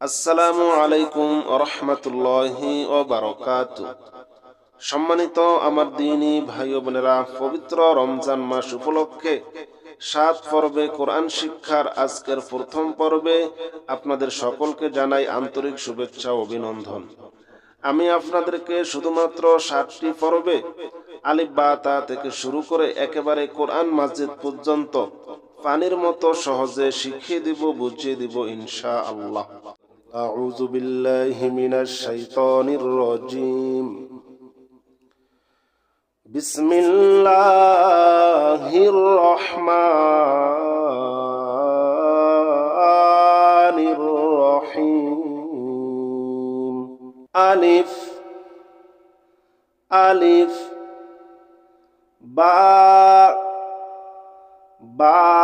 আসসালামু আলাইকুম রহমতুল্লাহি ও বারকাত। সম্মানিত আমার দিনী ভাই বোনেরা, পবিত্র রমজান মাস উপলক্ষে সাত পর্বে কোরআন শিক্ষার আজকের প্রথম পর্বে আপনাদের সকলকে জানাই আন্তরিক শুভেচ্ছা অভিনন্দন। আমি আপনাদেরকে শুধুমাত্র সাতটি পর্বে আলিফ বা তা থেকে শুরু করে একেবারে কোরআন মাসজিদ পর্যন্ত পানির মতো সহজে শিখিয়ে দিব, বুঝিয়ে দিব ইনশা আল্লাহ أعوذ بالله من الشيطان الرجيم. بسم الله الرحمن الرحيم. ألف ألف باء باء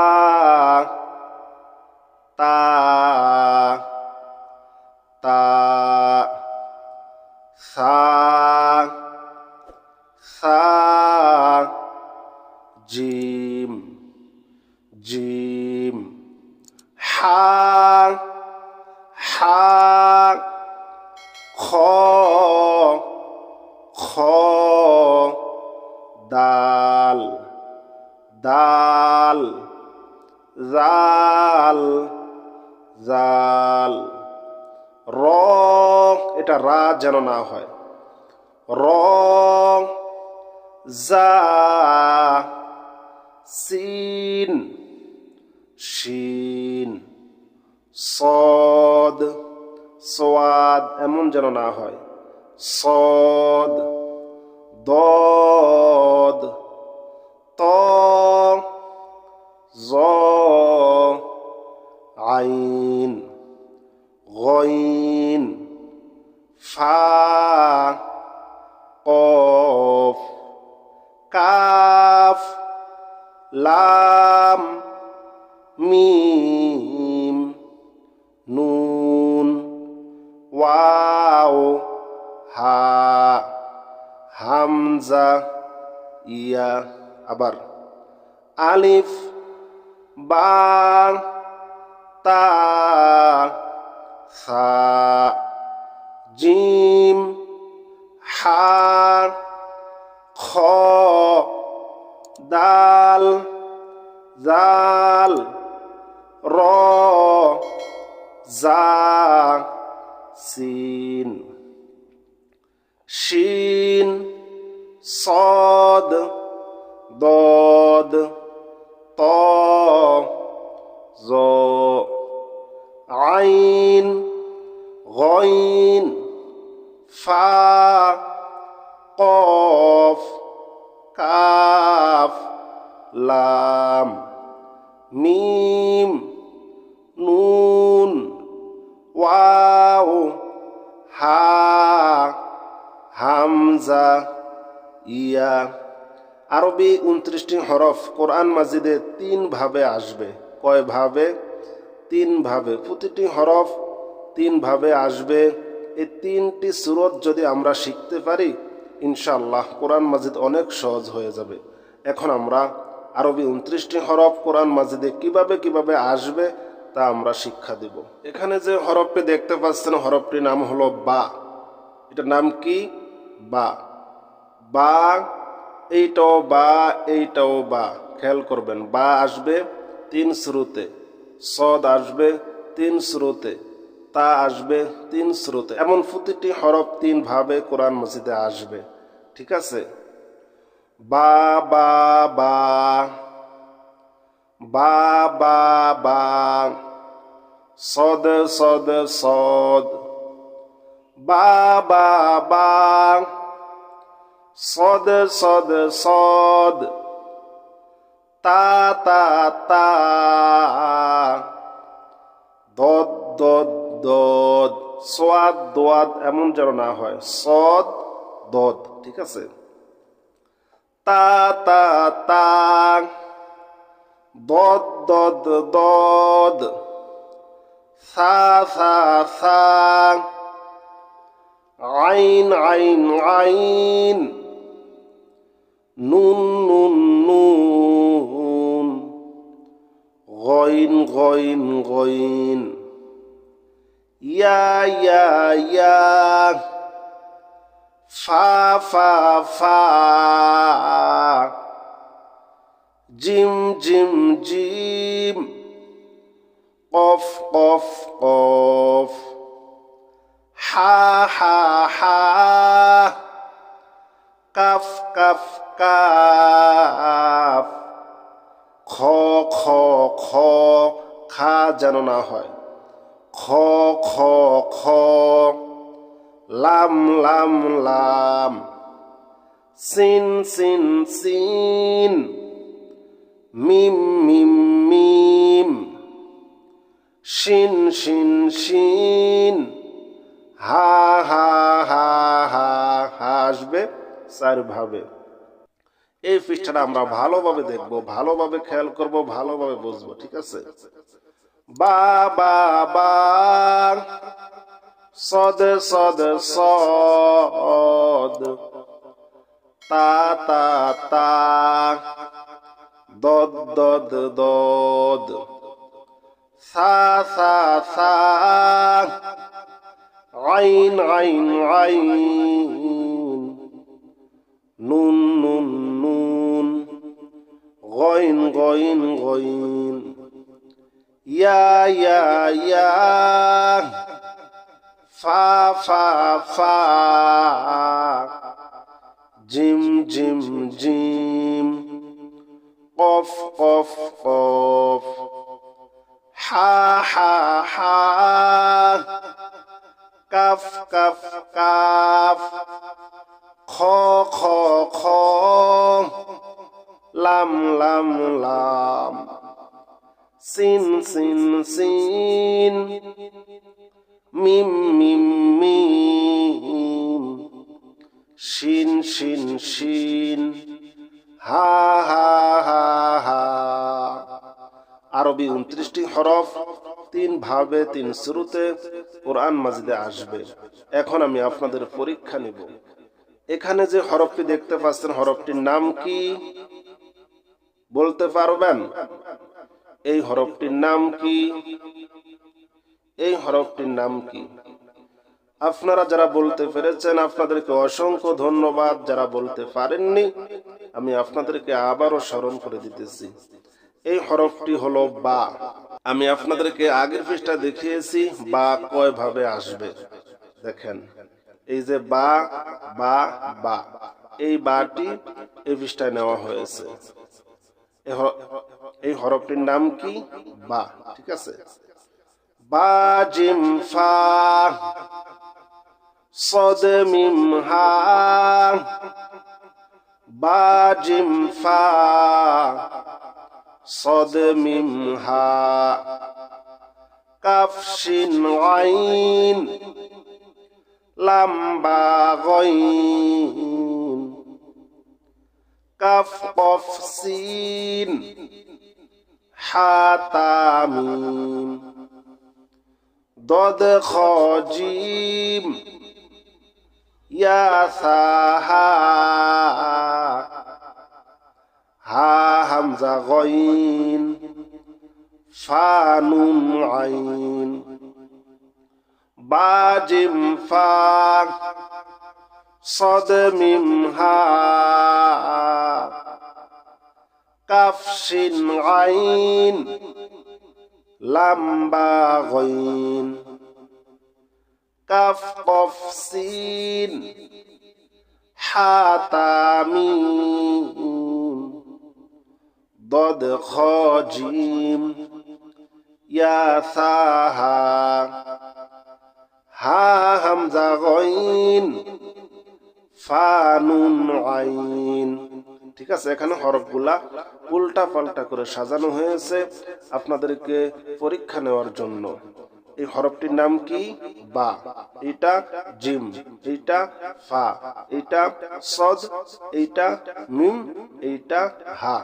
حا حا خا خا دال দাল জাল জাল র এটা রা যেন না হয় র জা সিন শিন, সদ সোয়াদ এমন যেন না হয়। সদ, দদ, ত, জ, আইন, গইন, ফা, কফ, কাফ, লাম মিম, নুন, ওয়াও, হা, হামজা, ইয়া, আবার আলিফ, বা, তা সা জিম, হা, খ, দাল, জাল র জা সিন শিন সদ দদ ত জ আইন গইন ফা কফ কাফ লাম মিম, নুন, ওয়াও, হা, হামজা, ইয়া। আরবি উনত্রিশটি হরফ কোরআন মাজিদে তিন ভাবে আসবে। কয় ভাবে? তিন ভাবে। প্রতিটি হরফ তিন ভাবে আসবে। এই তিনটি সুরত যদি আমরা শিখতে পারি ইনশাল্লাহ কোরআন মাজিদ অনেক সহজ হয়ে যাবে। এখন আমরা আরবি উনত্রিশটি হরফ কোরআন মাজিদে কীভাবে কীভাবে আসবে তা আমরা শিক্ষা দিব। এখানে যে হরফটি দেখতে পাচ্ছেন, হরফটির নাম হলো বা। এটার নাম কি? বা। বা, এইটাও বা এইটাও বা। খেয়াল করবেন, বা আসবে তিন শ্রুতে সদ আসবে তিন শ্রুতে তা আসবে তিন শ্রুতে এমন প্রতিটি হরফ তিন ভাবে কোরআন মসজিদে আসবে, ঠিক আছে? বা বা বা বা বা বা সদ সদ সদ বা বা বা সদ সদ সদ তা তা তা দদ দদ দদ সোয়াদ দোয়াদ এমন যেন না হয়। সদ দদ ঠিক আছে? তা তা তা। দদ দদ দদ। সা সা সা। আইন আইন আইন। নুন নুন নুন। গইন গইন গইন। ইয়া ইয়া ইয়া। ফা ফা ফা। জিম জিম জিম। কফ কফ কফ। হা হা হা। কাফ কাফ কাফ। খ খ খ। খা যেন না হয়। খ খ খ। লাম লাম লাম। সিন সিন সিন। মিম মিম মিম। শিন শিন শিন। হা হা হা হা হা আসবে চার ভাবে। এই পৃষ্ঠাটা আমরা ভালোভাবে দেখব, ভালোভাবে খেয়াল করব, ভালোভাবে বুঝব, ঠিক আছে? বা বা বা সদ সদ সদ। তা তা তা। দদ দদ দদ। সা সা সা। আইন আইন আইন। নুন নুন নুন। গইন গইন গইন। ইয়া ইয়া ইয়া। ফা ফা ফা। জিম জিম জিম। কফ কফ কফ হা হা হা। কাফ কাফ মিম মিম মিম। শিন শিন শিন। হা হা হা হা। আরবি উনত্রিশটি হরফ, তিন ভাবে, তিন শুরুতে কোরআন মাজিদে আসবে। এখন আমি আপনাদের পরীক্ষা নিব। এখানে যে হরফটি দেখতে পাচ্ছেন, হরফটির নাম কি? বলতে পারবেন? এই হরফটির নাম কি? এই হরফটির নাম কি? আপনারা যারা বলতে পেরেছেন, আপনাদেরকে অসংখ্য ধন্যবাদ। যারা বলতে পারেননি, আমি আপনাদেরকে আবারও স্মরণ করে দিতেছি। এই হরফটি হলো বা। আমি আপনাদেরকে আগের পৃষ্ঠা দেখিয়েছি, বা কয় ভাবে আসবে। দেখেন, এই যে বা বা বা, এই বাটি এই পৃষ্ঠায় নেওয়া হয়েছে। এই হরফটির নাম কি? বা, ঠিক আছে? باجم فا صد ميم ها باجم فا صد ميم ها كفش عين لم باغين كف قف سين حتى ميم ضد خاجيم يا ثاها ها همزة غين فانون عين باجم فا صد ميم ها كفش عين لمبا غین کف قف سین حاتامین ضد خاجیم یا ثاها ها همزه فانون عین. ঠিক আছে, এখানে হরফগুলা উল্টা পাল্টা করে সাজানো হয়েছে আপনাদেরকে পরীক্ষা নেওয়ার জন্য। এই হরফটির নাম কি? বা। এটা জিম, এটা ফা, এটা সদ এটা মিম এটা হা।